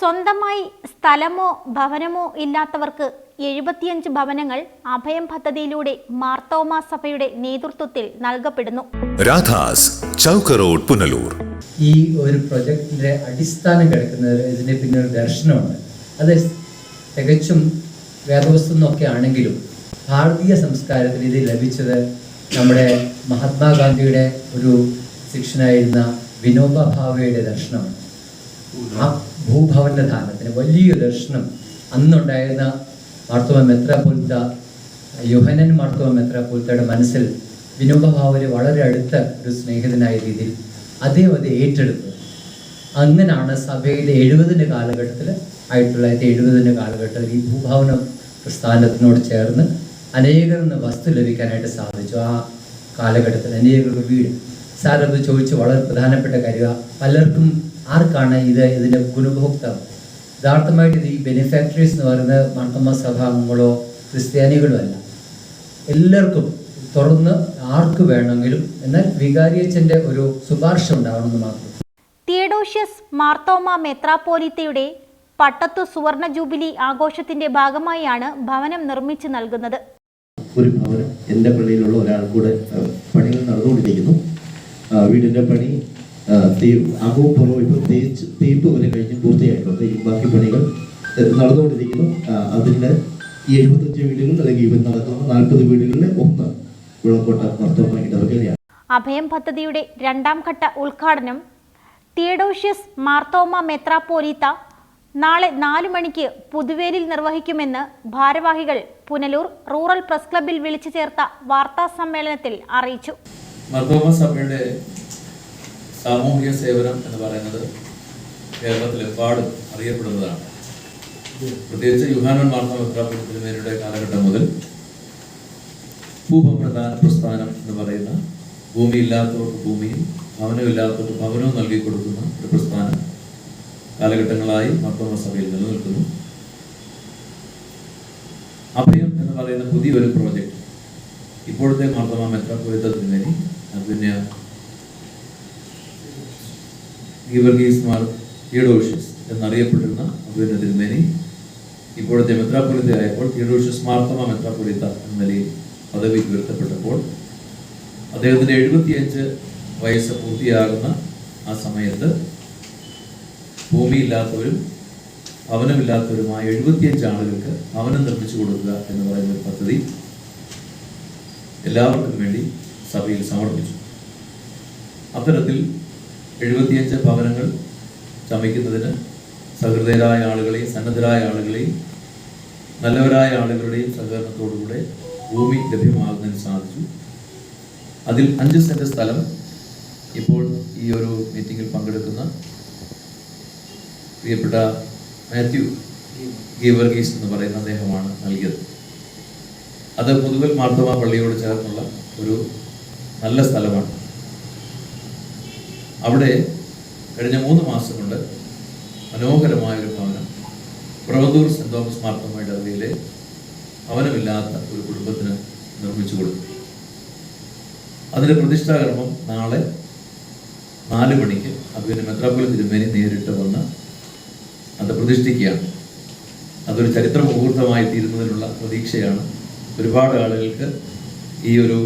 സ്വന്തമായി സ്ഥലമോ ഭവനമോ ഇല്ലാത്തവർക്ക് എഴുപത്തിയഞ്ച് ഭവനങ്ങൾ അഭയം പദ്ധതിയിലൂടെ മാർത്തോമ സഭയുടെ നേതൃത്വത്തിൽ നൽകപ്പെടുന്നു. രാധാസ് ചൗക്ക് റോഡ് പുനലൂർ. ഈ ഒരു പ്രൊജക്ടിന്റെ അടിസ്ഥാനം കിടക്കുന്നത് ഇതിന്റെ പിന്നെ ഒരു ദർശനമാണ് അത് തികച്ചും വേദവസ്തു എന്നൊക്കെ ആണെങ്കിലും ഭാരതീയ സംസ്കാരത്തിൽ ഇത് ലഭിച്ചത് നമ്മുടെ മഹാത്മാഗാന്ധിയുടെ ഒരു ശിക്ഷനായിരുന്ന വിനോബ ഭാവയുടെ ദർശനമാണ്. ആ ഭൂഭവന്റെ ദാനത്തിന് വലിയ ദർശനം അന്നുണ്ടായിരുന്ന മാർത്തോമ മെത്രാപൊലിത്ത യുഹനൻ മാർത്തോമ മെത്രാപൊലിത്തയുടെ മനസ്സിൽ വിനോബഭാവര് വളരെ അടുത്ത ഒരു സ്നേഹിതനായ രീതിയിൽ അദ്ദേഹം അത് ഏറ്റെടുത്തു. അങ്ങനെയാണ് സഭയിലെ എഴുപതിന്റെ കാലഘട്ടത്തിൽ ആയിരത്തി തൊള്ളായിരത്തി എഴുപതിന്റെ കാലഘട്ടത്തിൽ ഈ ഭൂഭാവന പ്രസ്ഥാനത്തിനോട് ചേർന്ന് അനേകർന്ന് വസ്തു ലഭിക്കാനായിട്ട് സാധിച്ചു. ആ കാലഘട്ടത്തിൽ അനേകർക്ക് വീട്. സാറത് ചോദിച്ചു വളരെ പ്രധാനപ്പെട്ട കാര്യമാണ് പലർക്കും ആർക്കാണ് ഇത് ഇതിന്റെ ഗുണഭോക്താവ്? യഥാർത്ഥമായിട്ട് ഇത് ഈ ബെനിഫാക്ടറീസ് എന്ന് പറയുന്നത് മാർത്തമ്മ സഭാംഗങ്ങളോ ക്രിസ്ത്യാനികളോ അല്ല എല്ലാവർക്കും തുറന്ന് ആർക്ക് വേണമെങ്കിലും എന്നാൽ വികാരിയച്ചന്റെ ഒരു ശുപാർശ ഉണ്ടാവണമെന്ന് മാത്രം. തിയഡോഷ്യസ് മാർത്തോമ മെത്രാപ്പോലിത്തയുടെ പട്ടത്തു സുവർണ ജൂബിലി ആഘോഷത്തിന്റെ ഭാഗമായാണ് ഭവനം നിർമ്മിച്ചു നൽകുന്നത്. ഒരു ഭവനം എന്റെ പള്ളിയിലുള്ള ഒരാൾ കൂടെ പണികൾ നടന്നുകൊണ്ടിരിക്കുന്നു. വീടിന്റെ പണി പുറവും ഇപ്പോൾ തേച്ച് തേപ്പ് വരെ കഴിഞ്ഞ് പൂർത്തിയായിട്ടുണ്ട് ഈ ബാക്കി പണികൾ നടന്നുകൊണ്ടിരിക്കുന്നു. അതിന്റെ ഈ എഴുപത്തഞ്ച് വീടുകൾ അല്ലെങ്കിൽ ഇവൻ നടക്കുന്ന നാൽപ്പത് വീടുകളിലെ ഒന്ന് വിളക്കോട്ട ഇടവകയാണ് അഭയം പദ്ധതിയുടെ രണ്ടാം ഘട്ട ഉദ്ഘാടനം തിയഡോഷ്യസ് മാർത്തോമ മെത്രാപ്പോലീത്ത നാളെ നാലു മണിക്ക് പുതുവേലിൽ നിർവഹിക്കുമെന്ന് ഭാരവാഹികൾ പുനലൂർ റൂറൽ പ്രസ് ക്ലബിൽ വിളിച്ചു ചേർത്ത വാർത്താ സമ്മേളനത്തിൽ അറിയിച്ചു. മർത്തോമ സഭയുടെ സാമൂഹിക സേവനം എന്ന് പറയുന്നത് കേരളത്തിലെമ്പാടും അറിയപ്പെടുന്നതാണ്. പ്രത്യേകിച്ച് യുഹാനൻ മാർത്തമേരുടെ കാലഘട്ടം മുതൽ ഭൂപ്രധാന പ്രസ്ഥാനം എന്ന് പറയുന്ന ഭൂമി ഇല്ലാത്തവർക്ക് ഭൂമിയും ഭവനമില്ലാത്തവർക്ക് ഭവനവും നൽകി കൊടുക്കുന്ന ഒരു പ്രസ്ഥാനം കാലഘട്ടങ്ങളായി മർത്തോമ സഭയിൽ നിലനിൽക്കുന്നു. അഭയം എന്ന് പറയുന്ന പുതിയൊരു പ്രോജക്റ്റ് ഇപ്പോഴത്തെ മാർത്തോമ മെത്രാപ്പൊലിത്തത്തിന് വേണ്ടി പിന്നെ ഗീവർഗീസ് മാർ തിയഡോഷ്യസ് എന്നറിയപ്പെട്ടിരുന്ന അഭിനയ തിരുമേനി ഇപ്പോഴത്തെ മെത്രാപ്പൊലിത്ത ആയപ്പോൾ തിയഡോഷ്യസ് മാർത്തമ മെത്രാപ്പൊലിത്ത എന്ന നിലയിൽ പദവി ഉയർത്തപ്പെട്ടപ്പോൾ അദ്ദേഹത്തിന്റെ എഴുപത്തിയഞ്ച് വയസ്സ് പൂർത്തിയാകുന്ന ആ സമയത്ത് ഭൂമിയില്ലാത്തവരും ഭവനമില്ലാത്തവരുമായ എഴുപത്തിയഞ്ച് ആളുകൾക്ക് ഭവനം നിർമ്മിച്ചു കൊടുക്കുക എന്ന് പറയുന്ന ഒരു പദ്ധതി എല്ലാവർക്കും വേണ്ടി സഭയിൽ സമർപ്പിച്ചു. അത്തരത്തിൽ എഴുപത്തിയഞ്ച് ഭവനങ്ങൾ ചമയ്ക്കുന്നതിന് സഹൃദയരായ ആളുകളെയും സന്നദ്ധരായ ആളുകളെയും നല്ലവരായ ആളുകളുടെയും സഹകരണത്തോടുകൂടെ ഭൂമി ലഭ്യമാകുന്നതിന് സാധിച്ചു. അതിൽ അഞ്ച് സെന്റ് സ്ഥലം ഇപ്പോൾ ഈ ഒരു മീറ്റിങ്ങിൽ പങ്കെടുക്കുന്ന പ്രിയപ്പെട്ട മാത്യു ഗീവർഗീസ് എന്ന് പറയുന്ന അദ്ദേഹമാണ് നൽകിയത്. അത് പുതുവൽ മാർത്തോമ പള്ളിയോട് ചേർന്നുള്ള ഒരു നല്ല സ്ഥലമാണ്. അവിടെ കഴിഞ്ഞ മൂന്ന് മാസം കൊണ്ട് മനോഹരമായ ഒരു ഭവനം പ്രവന്തൂർ സെന്റ് തോമസ് മാർത്തോമ ഇടവകയിലെ ഭവനമില്ലാത്ത ഒരു കുടുംബത്തിന് നിർമ്മിച്ചു കൊടുത്തു. അതിന്റെ പ്രതിഷ്ഠാകർമ്മം നാളെ നാല് മണിക്ക് അഭിനയ മെത്രാപ്പൊലി തിരുമേനി നേരിട്ട് വന്ന് അത് പ്രതിഷ്ഠിക്കുകയാണ്. അതൊരു ചരിത്ര മുഹൂർത്തമായി തീരുന്നതിനുള്ള പ്രതീക്ഷയാണ്. ഒരുപാട് ആളുകൾക്ക് ഈ ഒരു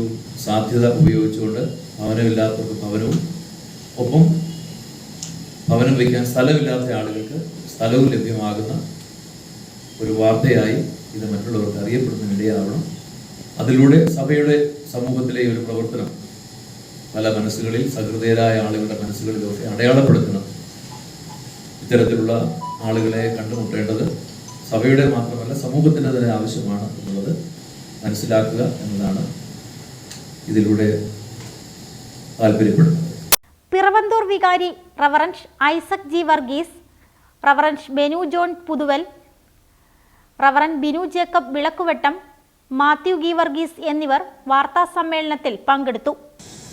സാധ്യത ഉപയോഗിച്ചുകൊണ്ട് ഭവനമില്ലാത്തവർക്ക് ഭവനവും ഒപ്പം ഭവനം വയ്ക്കാൻ സ്ഥലമില്ലാത്ത ആളുകൾക്ക് സ്ഥലവും ലഭ്യമാകുന്ന ഒരു വാർത്തയായി ഇത് മറ്റുള്ളവർക്ക് അറിയപ്പെടുന്നതിനിടയാവണം. അതിലൂടെ സഭയുടെ സമൂഹത്തിലെ ഒരു പ്രവർത്തനം പല മനസ്സുകളിൽ സഹൃദയരായ ആളുകളുടെ മനസ്സുകളിലൊക്കെ അടയാളപ്പെടുത്തണം. ഇത്തരത്തിലുള്ള ആളുകളെ കണ്ടുമുട്ടേണ്ടത് സഭയുടെ മാത്രമല്ല സമൂഹത്തിന്റെ തന്നെ ആവശ്യമാണ് എന്നുള്ളത് മനസ്സിലാക്കുക എന്നതാണ് ഇതിലൂടെ താല്പര്യപ്പെടുന്നത്. പിറവന്തൂർ വികാരി reverend Isaac G Varghese reverend Benu John Puthuval reverend Binu Jacob Vilakkuvattam Mathew G Varghese എന്നിവർ വാർത്താ സമ്മേളനത്തിൽ പങ്കെടുത്തു.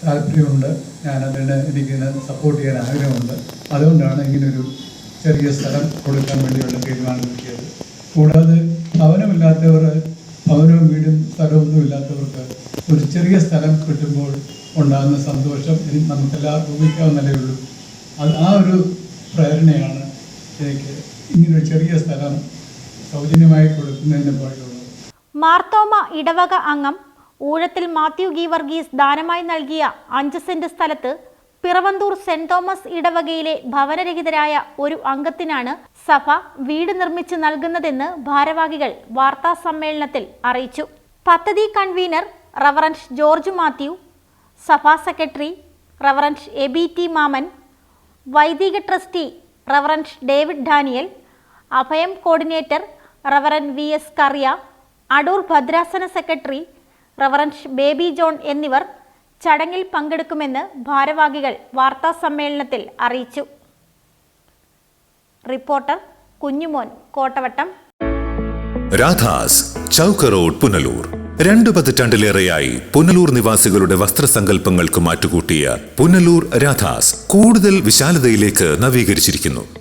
താല്പര്യമുണ്ട്. ഞാൻ അതിന് എനിക്കിതിനെ സപ്പോർട്ട് ചെയ്യാൻ ആഗ്രഹമുണ്ട്. അതുകൊണ്ടാണ് ഇങ്ങനൊരു ചെറിയ സ്ഥലം കൊടുക്കാൻ വേണ്ടിയുള്ള തീരുമാനം കൂടാതെ ഭവനമില്ലാത്തവർ ഭവനവും വീടും സ്ഥലമൊന്നും ഇല്ലാത്തവർക്ക് ഒരു ചെറിയ സ്ഥലം കിട്ടുമ്പോൾ ഉണ്ടാകുന്ന സന്തോഷം ഇനി നമുക്കെല്ലാവർക്കും ഊഹിക്കാവുന്നതേ ഉള്ളൂ. അത് ആ ഒരു പ്രേരണയാണ് എനിക്ക് ഇങ്ങനൊരു ചെറിയ സ്ഥലം സൗജന്യമായി കൊടുക്കുന്നതിന് പോലെയുള്ളത് മാർത്തോമ ഇടവക അംഗം ഊഴത്തിൽ മാത്യു ഗി വർഗീസ് ദാനമായി നൽകിയ അഞ്ച് സെന്റ് സ്ഥലത്ത് പിറവന്തൂർ സെന്റ് തോമസ് ഇടവകയിലെ ഭവനരഹിതരായ ഒരു അംഗത്തിനാണ് സഭ വീട് നിർമ്മിച്ചു നൽകുന്നതെന്ന് ഭാരവാഹികൾ വാർത്താ സമ്മേളനത്തിൽ അറിയിച്ചു. പദ്ധതി കൺവീനർ റവറൻഷ് ജോർജ് മാത്യു സഭാ secretary reverend AB T Mammen വൈദിക trustee reverend David Daniel Abhayam coordinator reverend V S Kariya Adoor ഭദ്രാസന സെക്രട്ടറി റവറൻഷ് ബേബി ജോൺ എന്നിവർ ചടങ്ങിൽ പങ്കെടുക്കുമെന്ന് ഭാരവാഹികൾ വാർത്താ സമ്മേളനത്തിൽ അറിയിച്ചു. റിപ്പോർട്ടർ കുഞ്ഞുമോൻ കോട്ടവട്ടം. രാധാസ് ചൗക്ക റോഡ് പുനലൂർ. രണ്ടു പതിറ്റാണ്ടിലേറെയായി പുനലൂർ നിവാസികളുടെ വസ്ത്രസങ്കല്പങ്ങൾക്ക് മാറ്റുകൂട്ടിയ പുനലൂർ രാധാസ് കൂടുതൽ വിശാലതയിലേക്ക് നവീകരിച്ചിരിക്കുന്നു.